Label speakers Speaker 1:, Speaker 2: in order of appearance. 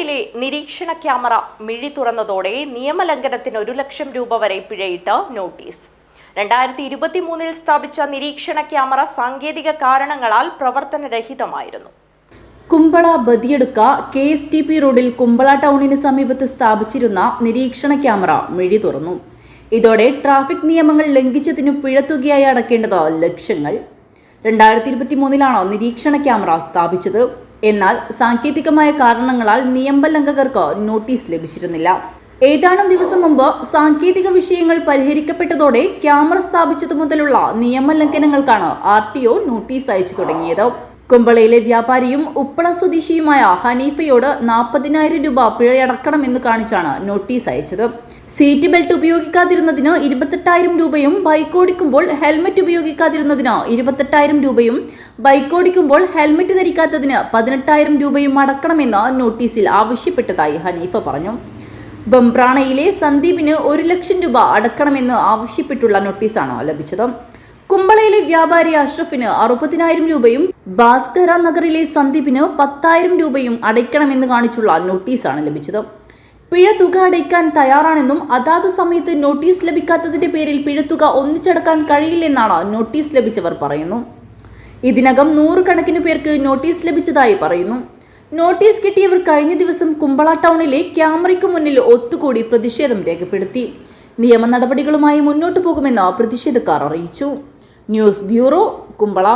Speaker 1: കുമ്പളയിലെ നിരീക്ഷണ ക്യാമറ മിഴി തുറന്നതോടെ നിയമലംഘനത്തിന് ഒരു ലക്ഷം രൂപ വരെ പിഴയിട്ട് നോട്ടീസ്. രണ്ടായിരത്തി ഇരുപത്തി മൂന്നിൽ സ്ഥാപിച്ച നിരീക്ഷണ ക്യാമറ സാങ്കേതിക കാരണങ്ങളാൽ പ്രവർത്തനരഹിതമായിരുന്നു.
Speaker 2: Kumbla Badiyadka K S T P റോഡിൽ കുമ്പള ടൗണിന് സമീപത്ത് സ്ഥാപിച്ചിരുന്ന നിരീക്ഷണ ക്യാമറ മിഴി തുറന്നു. ഇതോടെ ട്രാഫിക് നിയമങ്ങൾ ലംഘിച്ചതിനു പിഴത്തുകയായി അടക്കേണ്ടത് ലക്ഷങ്ങൾ. രണ്ടായിരത്തി ഇരുപത്തി മൂന്നിലാണ് നിരീക്ഷണ ക്യാമറ സ്ഥാപിച്ചത്? എന്നാൽ സാങ്കേതികമായ കാരണങ്ങളാൽ നിയമലംഘകർക്ക് നോട്ടീസ് ലഭിച്ചിരുന്നില്ല. ഏതാനും ദിവസം മുമ്പ് സാങ്കേതിക വിഷയങ്ങൾ പരിഹരിക്കപ്പെട്ടതോടെ ക്യാമറ സ്ഥാപിച്ചതു മുതലുള്ള നിയമലംഘനങ്ങൾക്കാണ് ആർ ടി ഒ നോട്ടീസ് അയച്ചു തുടങ്ങിയത്. കുമ്പളയിലെ വ്യാപാരിയും ഉപ്പള സ്വദേശിയുമായ ഹനീഫയോട് നാൽപ്പതിനായിരം രൂപ പിഴയടക്കണമെന്ന് കാണിച്ചാണ് നോട്ടീസ് അയച്ചത്. സീറ്റ് ബെൽറ്റ് ഉപയോഗിക്കാതിരുന്നതിന് ഇരുപത്തെട്ടായിരം രൂപയും ബൈക്ക് ഓടിക്കുമ്പോൾ ഹെൽമറ്റ് ഉപയോഗിക്കാതിരുന്നതിന് ഇരുപത്തെട്ടായിരം രൂപയും ബൈക്ക് ഓടിക്കുമ്പോൾ ഹെൽമറ്റ് ധരിക്കാത്തതിന് പതിനെട്ടായിരം രൂപയും അടക്കണമെന്ന് നോട്ടീസിൽ ആവശ്യപ്പെട്ടതായി ഹനീഫ പറഞ്ഞു. ബംബ്രാണയിലെ സന്ദീപിന് ഒരു ലക്ഷം രൂപ അടക്കണമെന്ന് ആവശ്യപ്പെട്ടുള്ള നോട്ടീസാണ് ലഭിച്ചത്. കുമ്പളയിലെ വ്യാപാരി അഷ്റഫിന് അറുപതിനായിരം രൂപയും ഭാസ്കര നഗറിലെ സന്ദീപിന് പത്തായിരം രൂപയും അടയ്ക്കണമെന്ന് കാണിച്ചുള്ള നോട്ടീസാണ് ലഭിച്ചത്. പിഴ തുക അടയ്ക്കാൻ തയ്യാറാണെന്നും അതാതു സമയത്ത് നോട്ടീസ് ലഭിക്കാത്തതിന്റെ പേരിൽ പിഴത്തുക ഒന്നിച്ചടക്കാൻ കഴിയില്ലെന്നാണ് നോട്ടീസ് ലഭിച്ചവർ പറയുന്നു. ഇതിനകം നൂറുകണക്കിന് പേർക്ക് നോട്ടീസ് ലഭിച്ചതായി പറയുന്നു. നോട്ടീസ് കിട്ടിയവർ കഴിഞ്ഞ ദിവസം കുമ്പള ടൗണിലെ ക്യാമറയ്ക്ക് മുന്നിൽ ഒത്തുകൂടി പ്രതിഷേധം രേഖപ്പെടുത്തി. നിയമ നടപടികളുമായി മുന്നോട്ടു പോകുമെന്ന് പ്രതിഷേധക്കാർ അറിയിച്ചു. News bureau Kumbla